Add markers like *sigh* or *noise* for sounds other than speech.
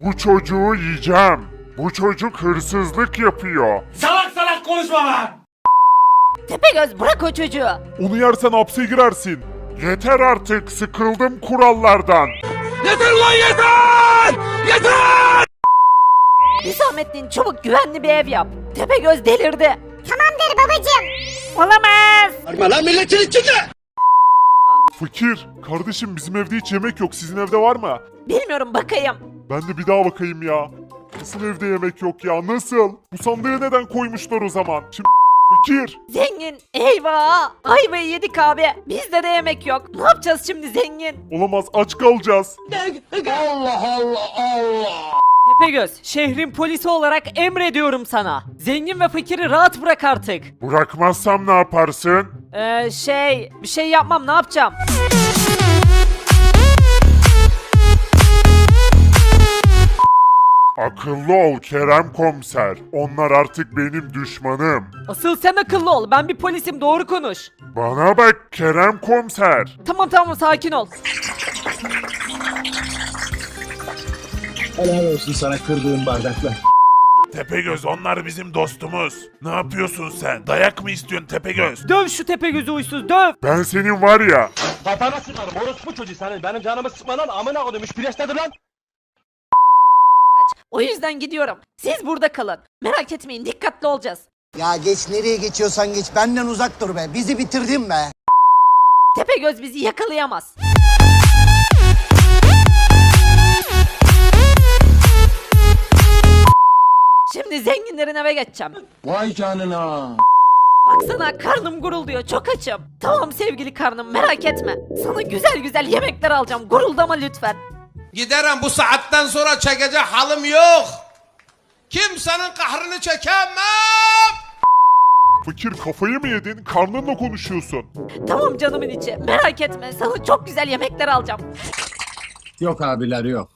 Bu çocuğu yiyeceğim. Bu çocuk hırsızlık yapıyor. Salak salak konuşma lan! Tepegöz bırak o çocuğu. Onu yersen hapse girersin. Yeter artık sıkıldım kurallardan. Yeter ulan yeter! Yeter! Hüsamettin çabuk güvenli bir ev yap. Tepegöz delirdi. Tamamdır babacım. Olamaz. Lan milletin içinde! Fakir, kardeşim bizim evde hiç yemek yok. Sizin evde var mı? Bilmiyorum bakayım. Ben de bir daha bakayım ya. Nasıl evde yemek yok ya? Nasıl? Bu sandığı neden koymuşlar o zaman? Şimdi *laughs* fakir. Zengin. Eyvah. Ayvayı yedik abi. Bizde de yemek yok. Ne yapacağız şimdi zengin? Olamaz aç kalacağız. Tepegöz, şehrin polisi olarak emrediyorum sana. Zengin ve fakiri rahat bırak artık. Bırakmazsam ne yaparsın? Ee, şey, bir şey yapmam ne yapacağım? Akıllı ol Kerem komiser. Onlar artık benim düşmanım. Asıl sen akıllı ol. Ben bir polisim doğru konuş. Bana bak Kerem komiser. Tamam tamam sakin ol. Helal olsun sana kırdığın bardaklar. Tepegöz onlar bizim dostumuz. Ne yapıyorsun sen? Dayak mı istiyorsun Tepegöz? Döv şu Tepegöz'ü uysuz döv. Ben senin var ya. Kafana sıkarım orospu çocuğu senin. Benim canımı sıkma lan amına koydum. Üç nedir lan? O yüzden gidiyorum. Siz burada kalın. Merak etmeyin dikkatli olacağız. Ya geç nereye geçiyorsan geç benden uzak dur be. Bizi bitirdin be. Tepegöz bizi yakalayamaz. Şimdi zenginlerin eve geçeceğim. Vay canına. Baksana karnım gurulduyor çok açım. Tamam sevgili karnım merak etme. Sana güzel güzel yemekler alacağım guruldama lütfen. Giderim bu saatten sonra çekecek halim yok. Kimsenin kahrını çekemem. Fakir kafayı mı yedin? Karnınla konuşuyorsun. Tamam canımın içi merak etme sana çok güzel yemekler alacağım. Yok abiler yok.